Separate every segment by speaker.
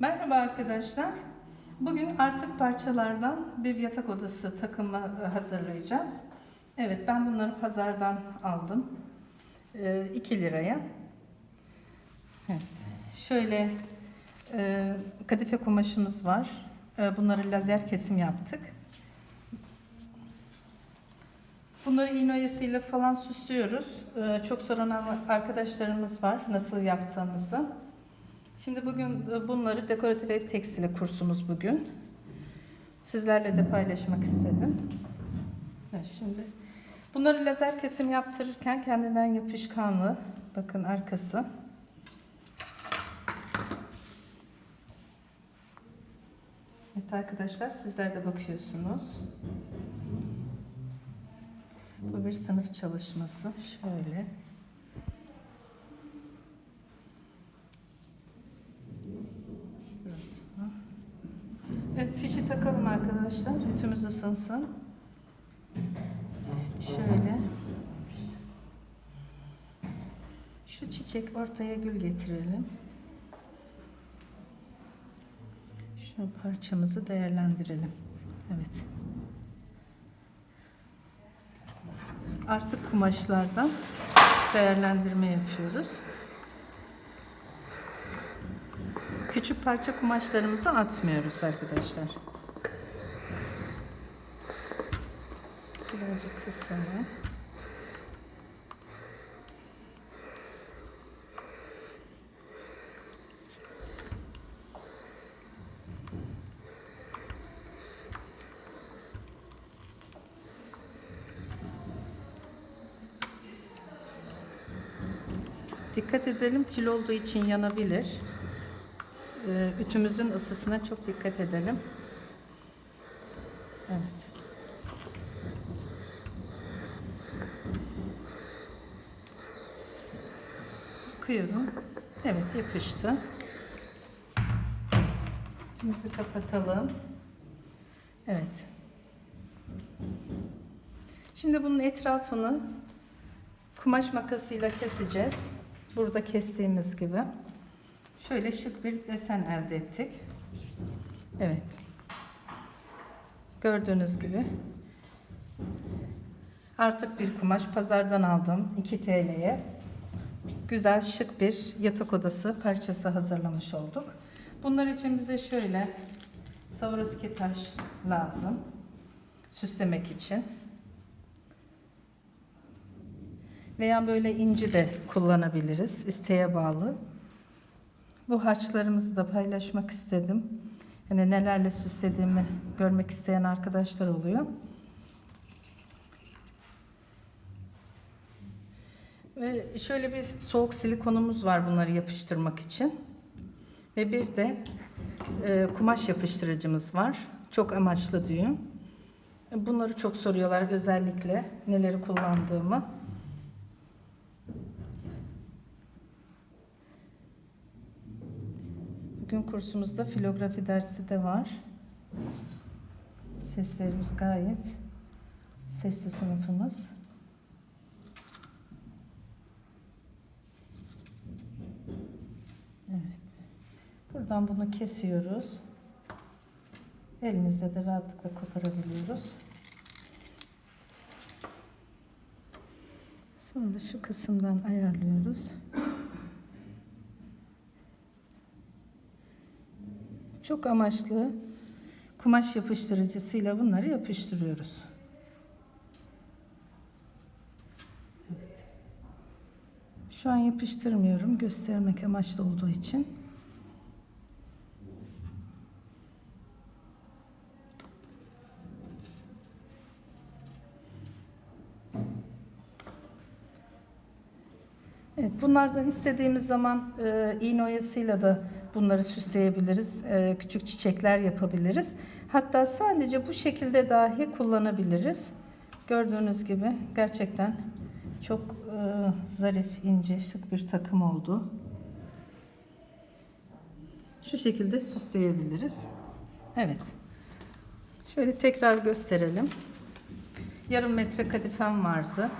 Speaker 1: Merhaba arkadaşlar. Bugün artık parçalardan bir yatak odası takımı e, hazırlayacağız. Evet ben bunları pazardan aldım. 2 liraya. Evet. Şöyle e, kadife kumaşımız var. E, Bunları lazer kesim yaptık. Bunları iğne oyasıyla falan süslüyoruz. E, Çok soran arkadaşlarımız var nasıl yaptığımızı. Şimdi bugün e, bunları dekoratif ev tekstili kursumuz bugün. Sizlerle de paylaşmak istedim. Evet, şimdi bunları lazer kesim yaptırırken kendinden yapışkanlı. Bakın arkası. Evet arkadaşlar sizler de bakıyorsunuz. Bu bir sınıf çalışması. Şöyle. Evet fişi takalım arkadaşlar. Ütümüz ısınsın. Şöyle. Şu çiçek ortaya gül getirelim. Şu parçamızı değerlendirelim. Evet. Artık kumaşlardan değerlendirme yapıyoruz. Küçük parça kumaşlarımızı atmıyoruz arkadaşlar. Birazcık kısalım. Dikkat edelim kil olduğu için yanabilir. Ee, Ütümüzün ısısına çok dikkat edelim. Evet. Kıyıyorum. Evet yapıştı. Ütümüzü kapatalım. Evet. Şimdi bunun etrafını kumaş makasıyla keseceğiz. Burada kestiğimiz gibi. Şöyle şık bir desen elde ettik. Evet. Gördüğünüz gibi. Artık bir kumaş pazardan aldım 2 TL'ye. Güzel şık bir yatak odası parçası hazırlamış olduk. Bunlar için bize şöyle Swarovski taş lazım. Süslemek için. Veya böyle inci de kullanabiliriz. isteğe bağlı. Bu harçlarımızı da paylaşmak istedim. Yani nelerle süslediğimi görmek isteyen arkadaşlar oluyor. Ve şöyle bir soğuk silikonumuz var bunları yapıştırmak için. Ve bir de e, kumaş yapıştırıcımız var. Çok amaçlı düğüm. Bunları çok soruyorlar özellikle neleri kullandığımı. Bugün kursumuzda filografi dersi de var. Seslerimiz gayet sesli sınıfımız. Evet. Buradan bunu kesiyoruz. Elimizde de rahatlıkla koparabiliyoruz. Sonra şu kısımdan ayarlıyoruz. Çok amaçlı kumaş yapıştırıcısıyla bunları yapıştırıyoruz. Evet. Şu an yapıştırmıyorum göstermek amaçlı olduğu için. Evet, bunlardan istediğimiz zaman e, iğne oyasıyla da bunları süsleyebiliriz. E, küçük çiçekler yapabiliriz. Hatta sadece bu şekilde dahi kullanabiliriz. Gördüğünüz gibi gerçekten çok e, zarif, ince, şık bir takım oldu. Şu şekilde süsleyebiliriz. Evet. Şöyle tekrar gösterelim. Yarım metre kadifem vardı.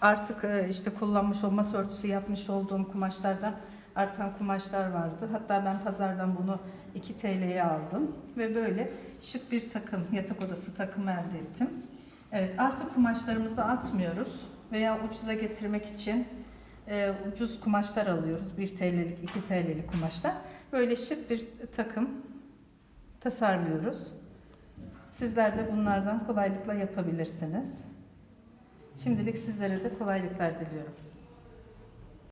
Speaker 1: Artık e, işte kullanmış o masa örtüsü yapmış olduğum kumaşlardan artan kumaşlar vardı. Hatta ben pazardan bunu 2 TL'ye aldım ve böyle şık bir takım, yatak odası takımı elde ettim. Evet, artık kumaşlarımızı atmıyoruz veya ucuza getirmek için e, ucuz kumaşlar alıyoruz. 1 TL'lik, 2 TL'lik kumaşlar. Böyle şık bir takım tasarlıyoruz. Sizler de bunlardan kolaylıkla yapabilirsiniz. Şimdilik sizlere de kolaylıklar diliyorum.